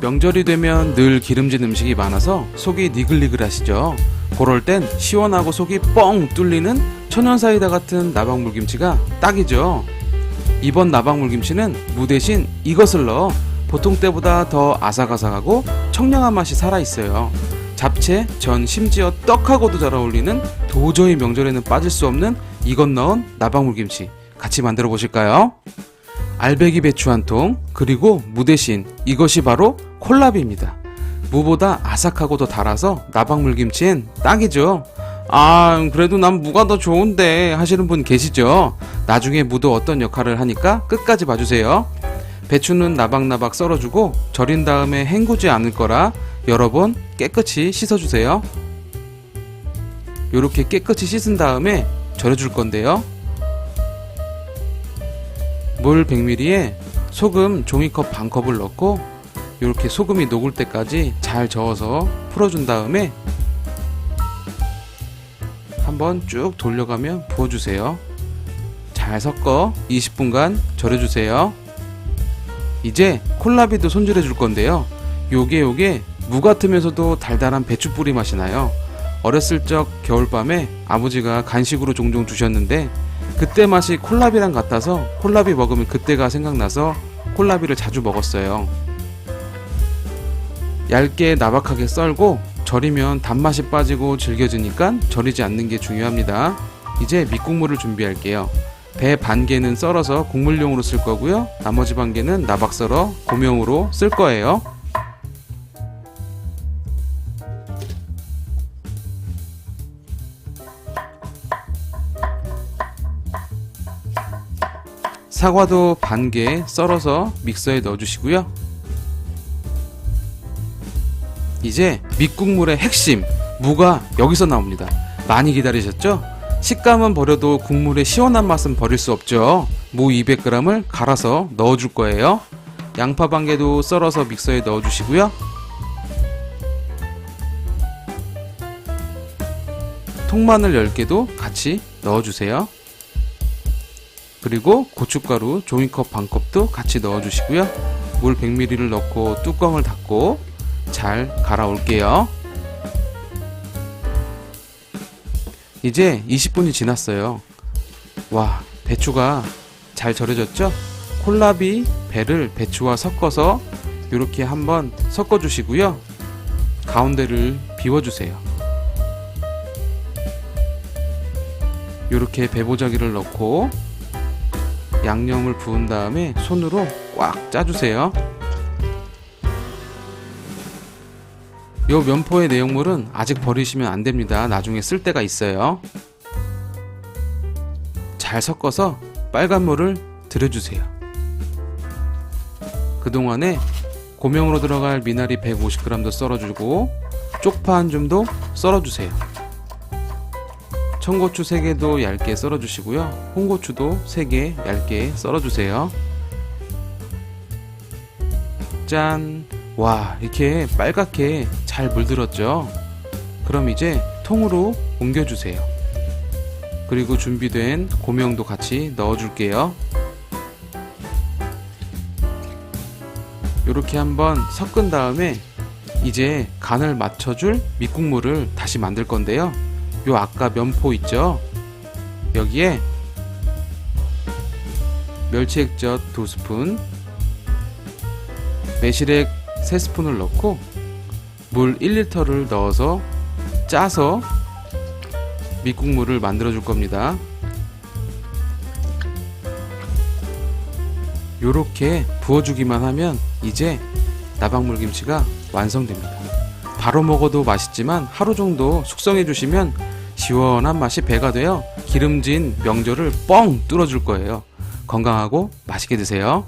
명절이 되면 늘 기름진 음식이 많아서 속이 니글니글하시죠. 그럴 땐 시원하고 속이 뻥 뚫리는 천연사이다 같은 나박물김치가 딱이죠. 이번 나박물김치는 무 대신 이것을 넣어 보통 때보다 더 아삭아삭하고 청량한 맛이 살아있어요. 잡채, 전, 심지어 떡하고도 잘 어울리는 도저히 명절에는 빠질 수 없는 이것 넣은 나박물김치 같이 만들어 보실까요? 알배기 배추 한 통, 그리고 무 대신 이것이 바로 콜라비입니다. 무보다 아삭하고 더 달아서 나박물김치엔 딱이죠. 아, 그래도 난 무가 더 좋은데 하시는 분 계시죠? 나중에 무도 어떤 역할을 하니까 끝까지 봐주세요. 배추는 나박나박 썰어주고 절인 다음에 헹구지 않을 거라 여러 번 깨끗이 씻어주세요. 이렇게 깨끗이 씻은 다음에 절여줄 건데요. 물 100ml에 소금 종이컵 반 컵을 넣고 이렇게 소금이 녹을 때까지 잘 저어서 풀어준 다음에 한번 쭉 돌려가며 부어주세요. 잘 섞어 20분간 절여주세요. 이제 콜라비도 손질해 줄 건데요. 요게 요게 무 같으면서도 달달한 배추 뿌리 맛이 나요. 어렸을 적 겨울밤에 아버지가 간식으로 종종 주셨는데 그때 맛이 콜라비랑 같아서 콜라비 먹으면 그때가 생각나서 콜라비를 자주 먹었어요. 얇게 나박하게 썰고 절이면 단맛이 빠지고 질겨지니까 절이지 않는 게 중요합니다. 이제 밑국물을 준비할게요. 배 반 개는 썰어서 국물용으로 쓸 거고요. 나머지 반 개는 나박 썰어 고명으로 쓸 거예요. 사과도 반 개 썰어서 믹서에 넣어주시고요. 이제 밑국물의 핵심 무가 여기서 나옵니다. 많이 기다리셨죠? 식감은 버려도 국물의 시원한 맛은 버릴 수 없죠. 무 200g을 갈아서 넣어줄 거예요. 양파 반 개도 썰어서 믹서에 넣어주시고요. 통마늘 10개도 같이 넣어주세요. 그리고 고춧가루 종이컵 반 컵도 같이 넣어주시고요. 물 100ml를 넣고 뚜껑을 닫고 잘 갈아 올게요. 이제 20분이 지났어요. 와, 배추가 잘 절여졌죠? 콜라비, 배를 배추와 섞어서 이렇게 한번 섞어 주시고요. 가운데를 비워 주세요. 이렇게 배보자기를 넣고 양념을 부은 다음에 손으로 꽉 짜주세요. 요 면포의 내용물은 아직 버리시면 안 됩니다. 나중에 쓸 때가 있어요. 잘 섞어서 빨간 물을 들여주세요. 그동안에 고명으로 들어갈 미나리 150g도 썰어주고 쪽파 한 줌도 썰어주세요. 청고추 3개도 얇게 썰어주시고요. 홍고추도 3개 얇게 썰어주세요. 짠! 와, 이렇게 빨갛게 잘 물들었죠? 그럼 이제 통으로 옮겨주세요. 그리고 준비된 고명도 같이 넣어줄게요. 이렇게 한번 섞은 다음에 이제 간을 맞춰줄 밑국물을 다시 만들 건데요. 요 아까 면포 있죠? 여기에 멸치 액젓 2스푼, 매실액 3스푼을 넣고 물 1리터를 넣어서 짜서 밑국물을 만들어 줄 겁니다. 요렇게 부어주기만 하면 이제 나박물 김치가 완성됩니다. 바로 먹어도 맛있지만 하루 정도 숙성해 주시면 시원한 맛이 배가 되어 기름진 명절을 뻥 뚫어줄 거예요. 건강하고 맛있게 드세요.